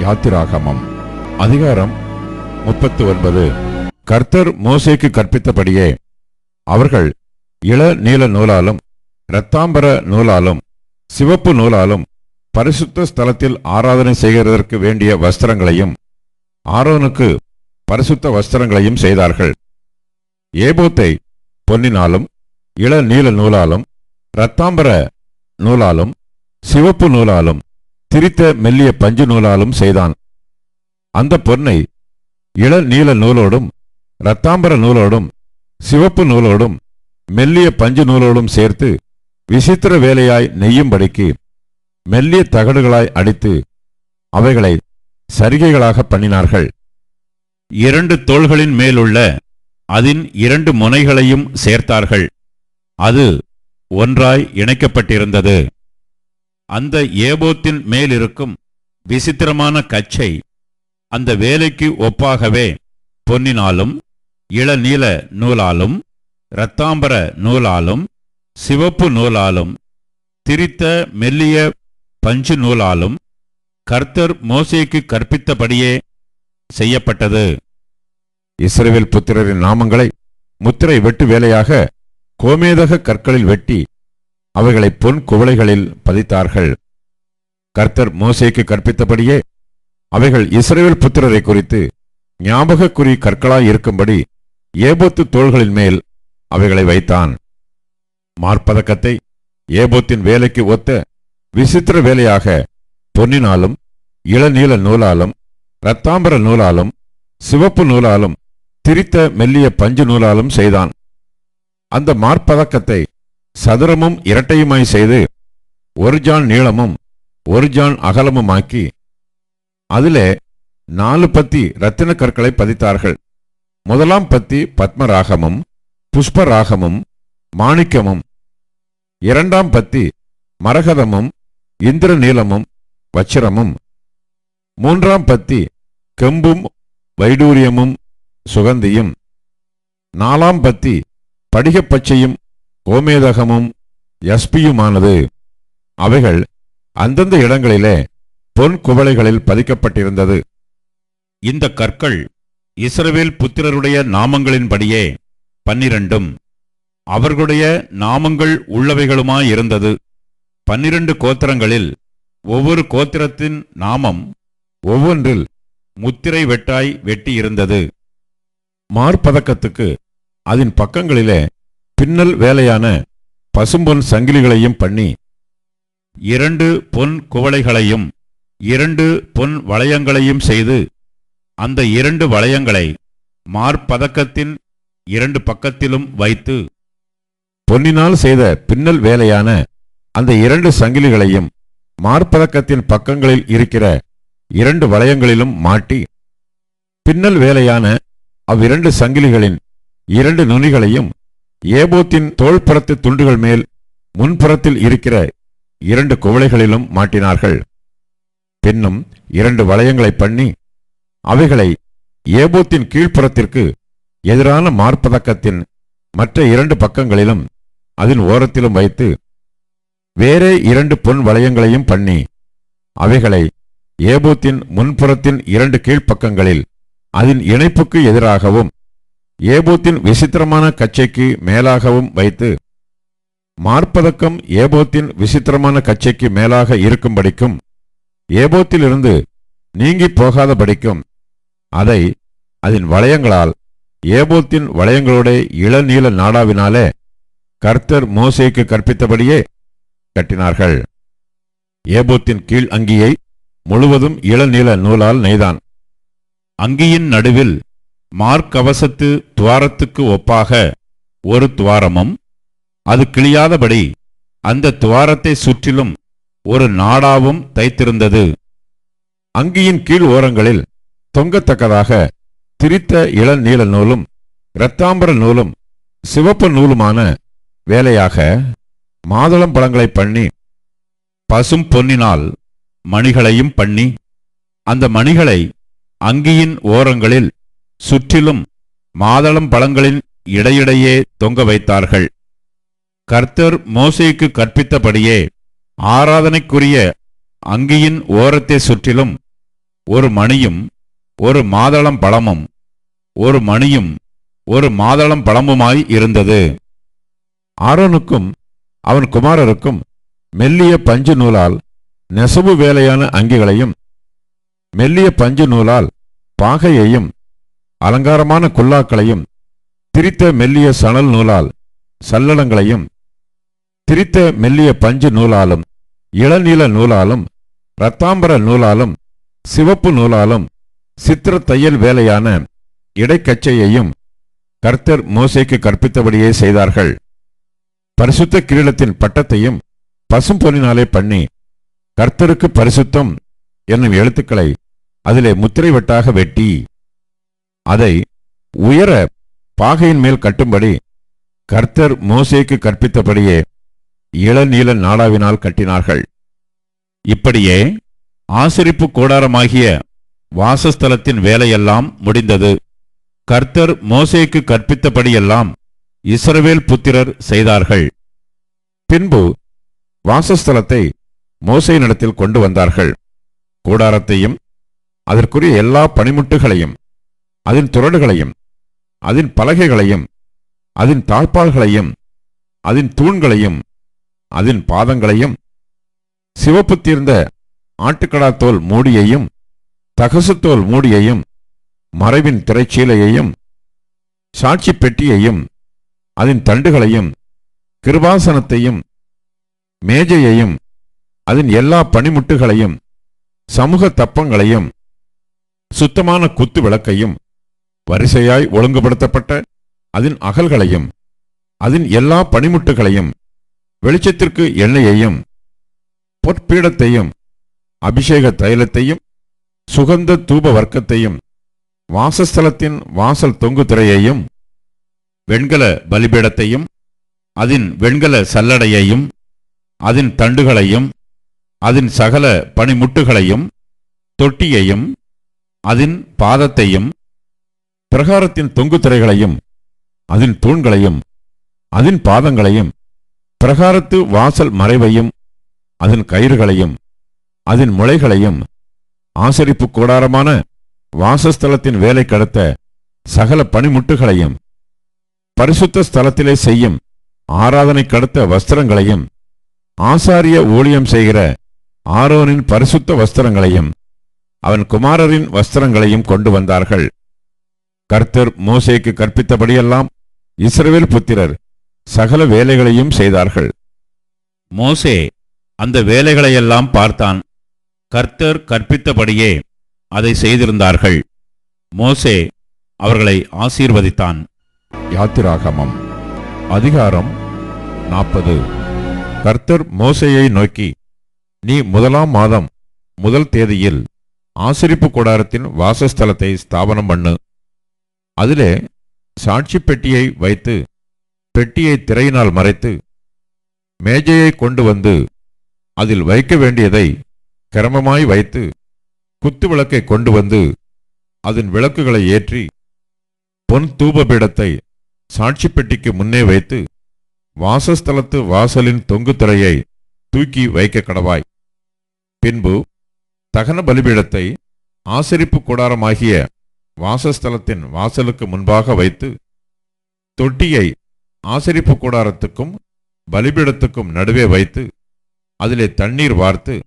யாத்திராகமம். அதிகாரம் முப்பத்து ஒன்பது கர்த்தர் மோசேக்கு கற்பித்தபடியே அவர்கள் இள நீல நூலாலும் இரத்தாம்பர நூலாலும் சிவப்பு நூலாலும் பரிசுத்த ஸ்தலத்தில் ஆராதனை செய்கிறதற்கு வேண்டிய வஸ்திரங்களையும் ஆரோனுக்கு பரிசுத்த வஸ்திரங்களையும் செய்தார்கள். ஏபோத்தை பொன்னினாலும் இள நீல நூலாலும் இரத்தாம்பர நூலாலும் சிவப்பு நூலாலும் திரித்த மெல்லிய பஞ்சு நூலாலும் செய்தான். அந்த பொன்னை இள நீல நூலோடும் இரத்தாம்பர நூலோடும் சிவப்பு நூலோடும் மெல்லிய பஞ்சு நூலோடும் சேர்த்து விசித்திர வேலையாய் நெய்யும்படிக்கு மெல்லிய தகடுகளாய் அடித்து அவைகளை சரிகைகளாக பண்ணினார்கள். இரண்டு தோள்களின் மேலுள்ள அதன் இரண்டு முனைகளையும் சேர்த்தார்கள். அது ஒன்றாய் இணைக்கப்பட்டிருந்தது. அந்த ஏபோத்தின் மேலிருக்கும் விசித்திரமான கச்சை அந்த வேலைக்கு ஒப்பாகவே பொன்னினாலும் இளநீல நூலாலும் இரத்தாம்பர நூலாலும் சிவப்பு நூலாலும் திரித்த மெல்லிய பஞ்சு நூலாலும் கர்த்தர் மோசேக்கு கற்பித்தபடியே செய்யப்பட்டது. இஸ்ரேவேல் புத்திரரின் நாமங்களை முத்திரை வெட்டு வேலையாக கோமேதக கற்களில் வெட்டி அவைகளை பொன் குவளைகளில் பதித்தார்கள். கர்த்தர் மோசேக்கு கற்பித்தபடியே அவைகள் இஸ்ரேவேல் புத்திரரை குறித்து ஞாபகக்குறி கற்களாய் இருக்கும்படி ஏபோத்து தோள்களின் மேல் அவைகளை வைத்தான். மார்பதக்கத்தை ஏபோத்தின் வேலைக்கு ஒத்த விசித்திர வேலையாக பொன்னினாலும் இளநீல நூலாலும் இரத்தாம்பர நூலாலும் சிவப்பு நூலாலும் திரித்த மெல்லிய பஞ்சு நூலாலும் செய்தான். அந்த மார்பதக்கத்தை சதுரமும் இரட்டையுமாய் செய்து ஒரு ஜான் நீளமும் ஒரு ஜான் அகலமுமாக்கி அதிலே நாலு பத்தி ரத்தின கற்களை பதித்தார்கள். முதலாம் பத்தி பத்மராகமும் புஷ்பராகமும் மாணிக்கமும் இரண்டாம் பத்தி மரகதமும் இந்திர நீலமும் வச்சிரமும். மூன்றாம் பத்தி கெம்பும் வைடூரியமும் சுகந்தியும். நாலாம் பத்தி படிகப்பச்சையும் கோமேதகமும் எஸ்பியுமானது அவைகள் அந்தந்த இடங்களிலே பொன் குவளைகளில் பதிக்கப்பட்டிருந்தது. இந்த கற்கள் இஸ்ரவேல் புத்திரருடைய நாமங்களின்படியே பன்னிரண்டும். அவர்களுடைய நாமங்கள் உள்ளவைகளுமாயிருந்தது. பன்னிரண்டு கோத்திரங்களில் ஒவ்வொரு கோத்திரத்தின் நாமம் ஒவ்வொன்றில் முத்திரை வெட்டாய் வெட்டியிருந்தது. மார்பதக்கத்துக்கு அதன் பக்கங்களிலே பின்னல் வேலையான பசும்பொன் சங்கிலிகளையும் பண்ணி இரண்டு பொன் குவளைகளையும் இரண்டு பொன் வளையங்களையும் செய்து அந்த இரண்டு வளையங்களை மார்பதக்கத்தின் இரண்டு பக்கத்திலும் வைத்து பொன்னினால் செய்த பின்னல் வேலையான அந்த இரண்டு சங்கிலிகளையும் மார்பதக்கத்தின் பக்கங்களில் இருக்கிற இரண்டு வளையங்களிலும் மாட்டி பின்னல் வேலையான அவ்விரண்டு சங்கிலிகளின் இரண்டு நுனிகளையும் ஏபோத்தின் தோள்புறத்து துண்டுகள் மேல் முன்புறத்தில் இருக்கிற இரண்டு குவளைகளிலும் மாட்டினார்கள். பின்னும் இரண்டு வளையங்களை பண்ணி அவைகளை ஏபோத்தின் கீழ்ப்புறத்திற்கு எதிரான மார்பதக்கத்தின் மற்ற இரண்டு பக்கங்களிலும் அதன் ஓரத்திலும் வைத்து வேறே இரண்டு பொன் வளையங்களையும் பண்ணி அவைகளை ஏபோத்தின் முன்புறத்தின் இரண்டு கீழ்ப்பக்கங்களில் அதன் இணைப்புக்கு எதிராகவும் ஏபோத்தின் விசித்திரமான கச்சைக்கு மேலாகவும் வைத்து மார்ப்பதக்கம் ஏபோத்தின் விசித்திரமான கச்சைக்கு மேலாக இருக்கும்படிக்கும் ஏபோத்திலிருந்து நீங்கிப் போகாதபடிக்கும் அதை அதன் வளையங்களால் ஏபோத்தின் வளையங்களோட இளநீல நாடாவினாலே கர்த்தர் மோசேக்கு கற்பித்தபடியே கட்டினார்கள். ஏபோத்தின் கீழ் அங்கியை முழுவதும் இளநீள நூலால் நெய்தான். அங்கியின் நடுவில் மார்க்கவசத்து துவாரத்துக்கு ஒப்பாக ஒரு துவாரமும் அது கிழியாதபடி அந்த துவாரத்தை சுற்றிலும் ஒரு நாடாவும் தைத்திருந்தது. அங்கியின் கீழ் ஓரங்களில் தொங்கத்தக்கதாக திரித்த இளநீல நூலும் இரத்தாம்பர நூலும் சிவப்பு நூலுமான வேலையாக மாதுளம் பழங்களை பண்ணி பசும் பொன்னினால் மணிகளையும் பண்ணி அந்த மணிகளை அங்கியின் ஓரங்களில் சுற்றிலும் மாதளம் பழங்களின் இடையிடையே தொங்க வைத்தார்கள். கர்த்தர் மோசைக்கு கற்பித்தபடியே ஆராதனைக்குரிய அங்கியின் ஓரத்தை சுற்றிலும் ஒரு மணியும் ஒரு மாதளம் பழமும் ஒரு மணியும் ஒரு மாதளம் பழமுமாய் இருந்தது. ஆரோனுக்கும் அவன் குமாரருக்கும் மெல்லிய பஞ்சு நூலால் நெசவு வேலையான அங்கிகளையும் மெல்லிய பஞ்சு நூலால் பாகையையும் அலங்காரமான குல்லாக்களையும் திரித்த மெல்லிய சணல் நூலால் சல்லடங்களையும் திரித்த மெல்லிய பஞ்சு நூலாலும் இளநீல நூலாலும் இரத்தாம்பர நூலாலும் சிவப்பு நூலாலும் சித்திர தையல் வேலையான இடைக்கச்சையையும் கர்த்தர் மோசைக்கு கற்பித்தபடியே செய்தார்கள். பரிசுத்த கிரீடத்தின் பட்டத்தையும் பசும் பொன்னினாலே பண்ணி கர்த்தருக்கு பரிசுத்தம் என்னும் எழுத்துக்களை அதிலே முத்திரை வெட்டாக வெட்டி அதை உயர பாகையின் மேல் கட்டும்படி கர்த்தர் மோசேக்கு கற்பித்தபடியே இளநீல நாடாவினால் கட்டினார்கள். இப்படியே ஆசரிப்பு கூடாரமாகிய வாசஸ்தலத்தின் வேலையெல்லாம் முடிந்தது. கர்த்தர் மோசேக்கு கற்பித்தபடியெல்லாம் இஸ்ரவேல் புத்திரர் செய்தார்கள். பின்பு வாசஸ்தலத்தை மோசை நடத்தில் கொண்டு வந்தார்கள். கூடாரத்தையும் அதற்குரிய எல்லா பணிமுட்டுகளையும் அதன் துரடுகளையும் அதன் பலகைகளையும் அதன் தாழ்பால்களையும் அதன் தூண்களையும் அதன் பாதங்களையும் சிவப்பு தீர்ந்த ஆட்டுக்கடாத்தோல் மூடியையும் தகசுத்தோல் மூடியையும் மறைவின் திரைச்சீலையையும் சாட்சி பெட்டியையும் அதன் தண்டுகளையும் கிருபாசனத்தையும் மேஜையையும் அதன் எல்லா பணிமுட்டுகளையும் சமூக தப்பங்களையும் சுத்தமான குத்து விளக்கையும் வரிசையாய் ஒழுங்குபடுத்தப்பட்ட அதன் அகல்களையும் அதன் எல்லா பணிமுட்டுகளையும் வெளிச்சத்திற்கு எண்ணெயையும் பொற்பீடத்தையும் அபிஷேக தைலத்தையும் சுகந்த தூப வர்க்கத்தையும் வாசஸ்தலத்தின் வாசல் தொங்கு திரையையும் வெண்கல பலிபீடத்தையும் அதன் வெண்கல சல்லடையையும் அதன் தண்டுகளையும் அதன் சகல பனிமுட்டுகளையும் தொட்டியையும் அதன் பாதத்தையும் பிரகாரத்தின் தொங்கு திரைகளையும் அதன் தூண்களையும் அதன் பாதங்களையும் பிரகாரத்து வாசல் மறைவையும் அதன் கயிறுகளையும் அதன் முளைகளையும் ஆசரிப்பு கூடாரமான வாசஸ்தலத்தின் வேலை கடத்த சகல பனிமுட்டுகளையும் பரிசுத்த ஸ்தலத்திலே செய்யும் ஆராதனை கடத்த வஸ்திரங்களையும் ஆசாரிய ஊழியம் செய்கிற ஆரோனின் பரிசுத்த வஸ்திரங்களையும் அவன் குமாரரின் வஸ்திரங்களையும் கொண்டு வந்தார்கள். கர்த்தர் மோசேக்கு கற்பித்தபடியெல்லாம் இஸ்ரவேல் புத்திரர் சகல வேலைகளையும் செய்தார்கள். மோசே அந்த வேலைகளையெல்லாம் பார்த்தான். கர்த்தர் கற்பித்தபடியே அதை செய்திருந்தார்கள். மோசே அவர்களை ஆசீர்வதித்தான். யாத்திராகமம். அதிகாரம் நாற்பது. கர்த்தர் மோசையை நோக்கி நீ முதலாம் மாதம் முதல் தேதியில் ஆசரிப்பு கூடாரத்தின் வாசஸ்தலத்தை ஸ்தாபனம் பண்ணு. அதிலே சாட்சி பெட்டியை வைத்து பெட்டியை திரையினால் மறைத்து மேஜையை கொண்டு வந்து அதில் வைக்க வேண்டியதை கிரமமாய் வைத்து குத்து விளக்கை கொண்டு வந்து அதன் விளக்குகளை ஏற்றி பொன் தூபபீடத்தை சாட்சி பெட்டிக்கு முன்னே வைத்து வாசஸ்தலத்து வாசலின் தொங்கு திரையை தூக்கி வைக்க கடவாய். பின்பு தகன பலிபீடத்தை ஆசரிப்பு கூடாரமாகிய வாசஸ்தலத்தின் வாசலுக்கு முன்பாக வைத்து தொட்டியை ஆசரிப்பு கூடாரத்துக்கும் பலிபீடத்துக்கும் நடுவே வைத்து அதிலே தண்ணீர் வார்த்து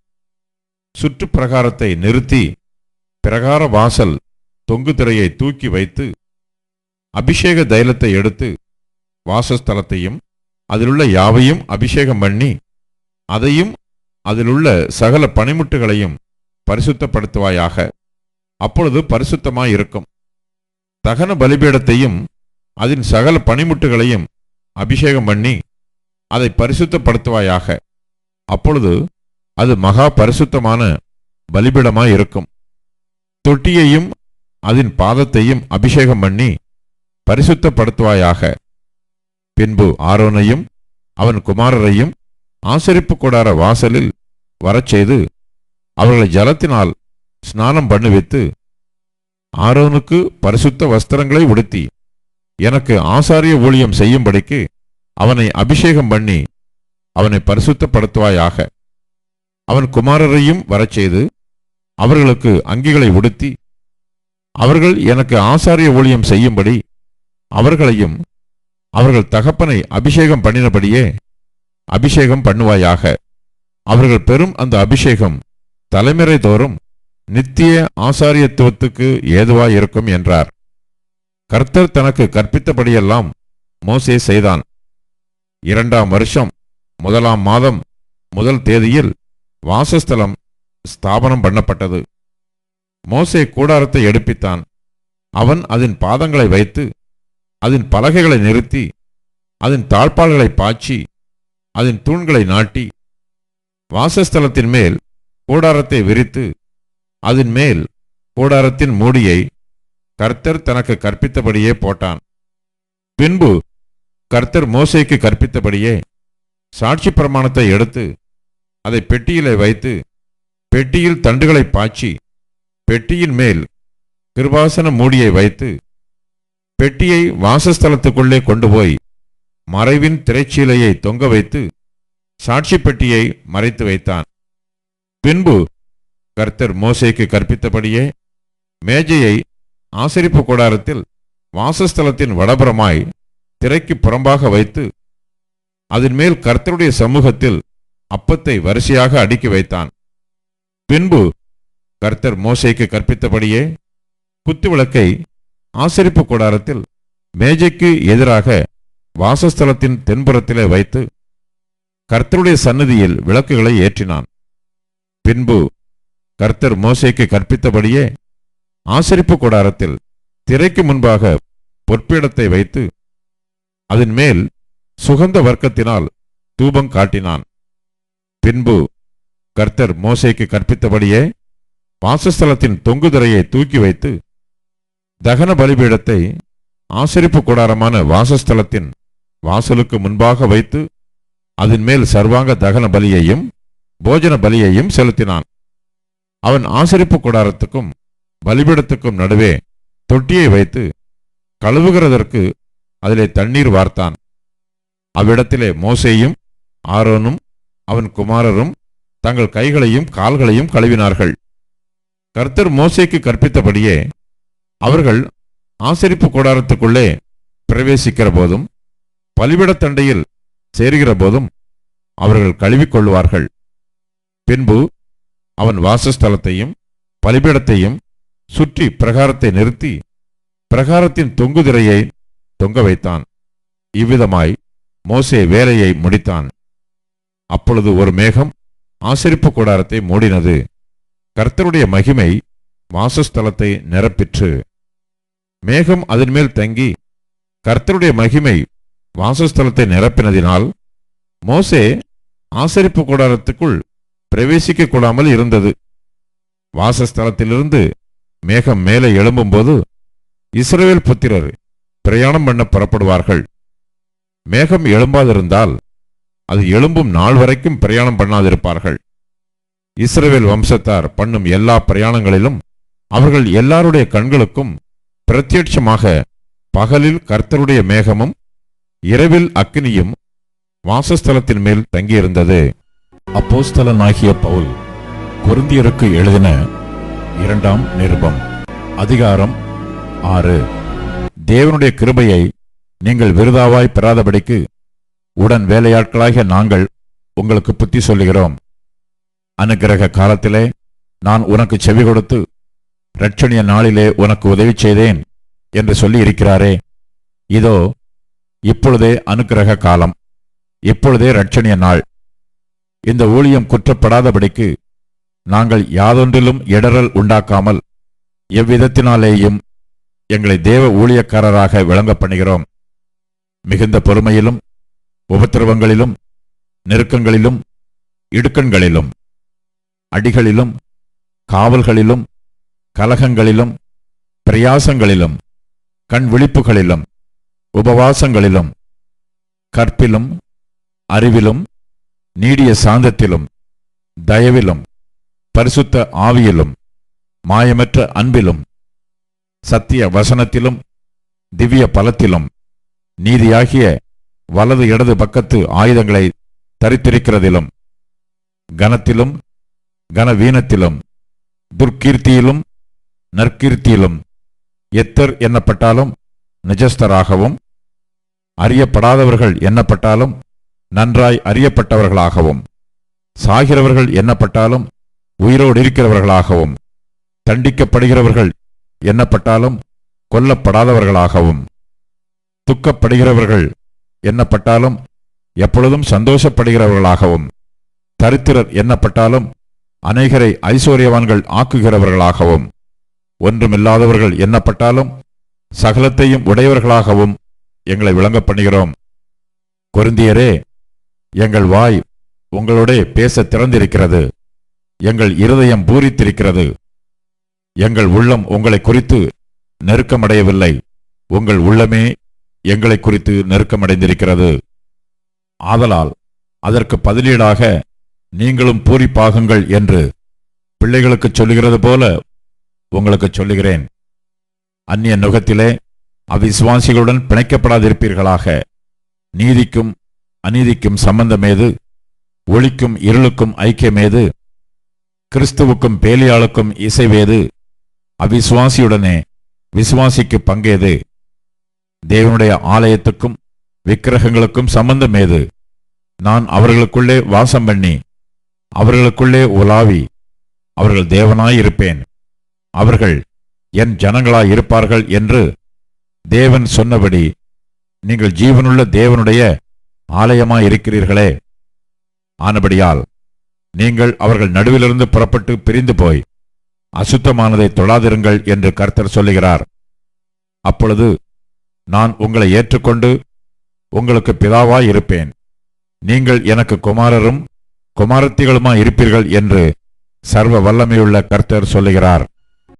சுற்றுப்பிரகாரத்தை நிறுத்தி பிரகார வாசல் தொங்கு திரையை தூக்கி வைத்து அபிஷேக தைலத்தை எடுத்து வாசஸ்தலத்தையும் அதிலுள்ள யாவையும் அபிஷேகம் பண்ணி அதையும் அதிலுள்ள சகல பனிமுட்டுகளையும் பரிசுத்தப்படுத்துவாயாக. அப்பொழுது பரிசுத்தமாயிருக்கும் தகன பலிபீடத்தையும் அதன் சகல பனிமுட்டுகளையும் அபிஷேகம் பண்ணி அதை பரிசுத்தப்படுத்துவாயாக. அப்பொழுது அது மகா பரிசுத்தமான பலிபீடமாயிருக்கும் தொட்டியையும் அதன் பாதத்தையும் அபிஷேகம் பண்ணி பரிசுத்தப்படுத்துவாயாக. பின்பு ஆரோனையும் அவன் குமாரரையும் ஆசரிப்பு கூடார வாசலில் வரச் செய்து அவர்களை ஜலத்தினால் ஸ்நானம் பண்ணுவித்து ஆரோனுக்கு பரிசுத்த வஸ்திரங்களை உடுத்தி எனக்கு ஆசாரிய ஊழியம் செய்யும்படிக்கு அவனை அபிஷேகம் பண்ணி அவனை பரிசுத்தப்படுத்துவாயாக. அவன் குமாரரையும் வரச் செய்து அவர்களுக்கு அங்கிகளை உடுத்தி அவர்கள் எனக்கு ஆசாரிய ஊழியம் செய்யும்படி அவர்களையும் அவர்கள் தகப்பனை அபிஷேகம் பண்ணினபடியே அபிஷேகம் பண்ணுவாயாக. அவர்கள் பெறும் அந்த அபிஷேகம் தலைமுறை தோறும் நித்திய ஆசாரியத்துவத்துக்கு ஏதுவாயிருக்கும் என்றார். கர்த்தர் தனக்கு கற்பித்தபடியெல்லாம் மோசே செய்தான். இரண்டாம் வருஷம் முதலாம் மாதம் முதல் தேதியில் வாசஸ்தலம் ஸ்தாபனம் பண்ணப்பட்டது. மோசே கூடாரத்தை எடுப்பித்தான். அவன் அதன் பாதங்களை வைத்து அதன் பலகைகளை நிறுத்தி அதன் தாழ்பால்களை பாய்ச்சி அதன் தூண்களை நாட்டி வாசஸ்தலத்தின் மேல் கூடாரத்தை விரித்து அதன் மேல் கூடாரத்தின் மூடியை கர்த்தர் தனக்கு கற்பித்தபடியே போட்டான். பின்பு கர்த்தர் மோசைக்கு கற்பித்தபடியே சாட்சி பிரமாணத்தை எடுத்து அதை பெட்டியிலே வைத்து பெட்டியில் தண்டுகளை பாய்ச்சி பெட்டியின் மேல் கிருபாசன மூடியை வைத்து பெட்டியை வாசஸ்தலத்துக்குள்ளே கொண்டு போய் மறைவின் திரைச்சீலையை தொங்க வைத்து சாட்சி பெட்டியை மறைத்து வைத்தான். பின்பு கர்த்தர் மோசைக்கு கற்பித்தபடியே மேஜையை ஆசரிப்பு கூடாரத்தில் வாசஸ்தலத்தின் வடபுறமாய் திரைக்கு புறம்பாக வைத்து அதன் மேல் கர்த்தருடைய சமூகத்தில் அப்பத்தை வரிசையாக அடுக்கி வைத்தான். பின்பு கர்த்தர் மோசைக்கு கற்பித்தபடியே குத்துவிளக்கை ஆசரிப்பு கூடாரத்தில் மேஜைக்கு எதிராக வாசஸ்தலத்தின் தென்புறத்திலே வைத்து கர்த்தருடைய சன்னதியில் விளக்குகளை ஏற்றினான். பின்பு கர்த்தர் மோசைக்கு கற்பித்தபடியே ஆசரிப்பு கூடாரத்தில் திரைக்கு முன்பாக பொற்பீடத்தை வைத்து அதன் மேல் சுகந்த வர்க்கத்தினால் தூபம் காட்டினான். பின்பு கர்த்தர் மோசைக்கு கற்பித்தபடியே வாசஸ்தலத்தின் தொங்குதிரையை தூக்கி வைத்து தகன பலிபீடத்தை ஆசரிப்பு கூடாரமான வாசஸ்தலத்தின் வாசலுக்கு முன்பாக வைத்து அதன் மேல் சர்வாங்க தகன பலியையும் போஜன பலியையும் செலுத்தினான். அவன் ஆசரிப்பு கூடாரத்துக்கும் பலிபீடத்துக்கும் நடுவே தொட்டியை வைத்து கழுவுகிறதற்கு அதிலே தண்ணீர் வார்த்தான். அவ்விடத்திலே மோசேயும் ஆரோனும் அவன் குமாரரும் தங்கள் கைகளையும் கால்களையும் கழுவினார்கள். கர்த்தர் மோசைக்கு கற்பித்தபடியே அவர்கள் ஆசரிப்பு கூடாரத்துக்குள்ளே பிரவேசிக்கிற போதும் பலிவிடத்தண்டையில் சேருகிற போதும் அவர்கள் கழுவிக்கொள்வார்கள் பின்பு அவன் வாசஸ்தலத்தையும் பலிபீடத்தையும் சுற்றி பிரகாரத்தை நிறுத்தி பிரகாரத்தின் தொங்குதிரையை தொங்க வைத்தான். இவ்விதமாய் மோசே வேலையை முடித்தான். அப்பொழுது ஒரு மேகம் ஆசரிப்பு கூடாரத்தை மூடினது. கர்த்தருடைய மகிமை வாசஸ்தலத்தை நிரப்பிற்று. மேகம் அதன் மேல் தங்கி கர்த்தருடைய மகிமை வாசஸ்தலத்தை நிரப்பினதினால் மோசே ஆசரிப்பு கூடாரத்துக்குள் பிரவேசிக்க கூடாமல் இருந்தது. வாசஸ்தலத்திலிருந்து மேகம் மேலே எழும்பும்போது இஸ்ரேல் புத்திரர் பிரயாணம் பண்ண புறப்படுவார்கள். மேகம் எழும்பாதிருந்தால் அது எழும்பும் நாள் வரைக்கும் பிரயாணம் பண்ணாதிருப்பார்கள். இஸ்ரேல் வம்சத்தார் பண்ணும் எல்லா பிரயாணங்களிலும் அவர்கள் எல்லாருடைய கண்களுக்கும் பிரத்யட்சமாக பகலில் கர்த்தருடைய மேகமும் இரவில் அக்னியும் வாசஸ்தலத்தின் மேல் தங்கியிருந்தது. அப்போஸ்தலனாகிய பவுல் குருந்தியருக்கு எழுதின இரண்டாம் நிருபம் அதிகாரம் ஆறு. தேவனுடைய கிருபையை நீங்கள் விருதாவாய் பெறாதபடிக்கு உடன் வேலையாட்களாகிய நாங்கள் உங்களுக்கு புத்தி சொல்லுகிறோம். அனுக்கிரக காலத்திலே நான் உனக்கு செவி கொடுத்து ரட்சணிய நாளிலே உனக்கு உதவி செய்தேன் என்று சொல்லி இருக்கிறாரே இதோ இப்பொழுதே அனுக்கிரக காலம். இப்பொழுதே ரட்சணிய நாள். இந்த ஊழியம் குற்றப்படாதபடிக்கு நாங்கள் யாதொன்றிலும் இடரல் உண்டாக்காமல் எவ்விதத்தினாலேயும் எங்களை தேவ ஊழியக்காரராக விளங்க பண்ணுகிறோம் மிகுந்த பொறுமையிலும் உபத்திரவங்களிலும் நெருக்கங்களிலும் இடுக்கண்களிலும் அடிகளிலும் காவல்களிலும் கலகங்களிலும் பிரயாசங்களிலும் கண் விழிப்புகளிலும் உபவாசங்களிலும் கற்பிலும் அறிவிலும் நீடிய சாந்தத்திலும் தயவிலும் பரிசுத்த ஆவியிலும் மாயமற்ற அன்பிலும் சத்திய வசனத்திலும் திவ்ய பலத்திலும் நீதியாகிய வலது இடது பக்கத்து ஆயுதங்களை தரித்திருக்கிறதிலும் கனத்திலும் கனவீனத்திலும் துர்க்கீர்த்தியிலும் நற்கீர்த்தியிலும் எத்தர் எண்ணப்பட்டாலும் நிஜஸ்தராகவும் அறியப்படாதவர்கள் எண்ணப்பட்டாலும் நன்றாய் அறியப்பட்டவர்களாகவும் சாகிறவர்கள் எண்ணப்பட்டாலும் உயிரோடு இருக்கிறவர்களாகவும் தண்டிக்கப்படுகிறவர்கள் எண்ணப்பட்டாலும் கொல்லப்படாதவர்களாகவும் துக்கப்படுகிறவர்கள் எண்ணப்பட்டாலும் எப்பொழுதும் சந்தோஷப்படுகிறவர்களாகவும் தரித்திரர் எண்ணப்பட்டாலும் அநேகரை ஐஸ்வர்யவான்கள் ஆக்குகிறவர்களாகவும் ஒன்றுமில்லாதவர்கள் எண்ணப்பட்டாலும் சகலத்தையும் உடையவர்களாகவும் எங்களை விளங்கப் பண்ணுகிறோம் கொருந்தியரே எங்கள் வாய் உங்களோட பேச திறந்திருக்கிறது. எங்கள் இருதயம் பூரித்திருக்கிறது. எங்கள் உள்ளம் உங்களை குறித்து நெருக்கமடையவில்லை. உங்கள் உள்ளமே எங்களை குறித்து நெருக்கமடைந்திருக்கிறது. ஆதலால் அதற்கு பதிலீடாக நீங்களும் பூரிப்பாகுங்கள் என்று பிள்ளைகளுக்கு சொல்லுகிறது போல உங்களுக்கு சொல்லுகிறேன். அந்நிய நுகத்திலே அவிசுவாசிகளுடன் பிணைக்கப்படாதிருப்பீர்களாக. நீதிக்கும் அநீதிக்கும் சம்பந்தமேது ஒளிக்கும் இருளுக்கும் ஐக்கியமேது கிறிஸ்துவுக்கும் பேலியாளுக்கும் இசைவேது அவிசுவாசியுடனே விசுவாசிக்கு பங்கேது. தேவனுடைய ஆலயத்துக்கும் விக்கிரகங்களுக்கும் சம்பந்தமேது நான் அவர்களுக்குள்ளே வாசம் பண்ணி அவர்களுக்குள்ளே உலாவி அவர்கள் தேவனாயிருப்பேன் அவர்கள் என் ஜனங்களாயிருப்பார்கள் என்று தேவன் சொன்னபடி நீங்கள் ஜீவனுள்ள தேவனுடைய ஆலயமாயிருக்கிறீர்களே ஆனபடியால் நீங்கள் அவர்கள் நடுவிலிருந்து புறப்பட்டு பிரிந்து போய் அசுத்தமானதை தொழாதிருங்கள் என்று கர்த்தர் சொல்லுகிறார். அப்பொழுது நான் உங்களை ஏற்றுக்கொண்டு உங்களுக்கு பிதாவாய் இருப்பேன். நீங்கள் எனக்கு குமாரரும் குமாரத்திகளுமாய் இருப்பீர்கள் என்று சர்வ வல்லமையுள்ள கர்த்தர் சொல்லுகிறார்.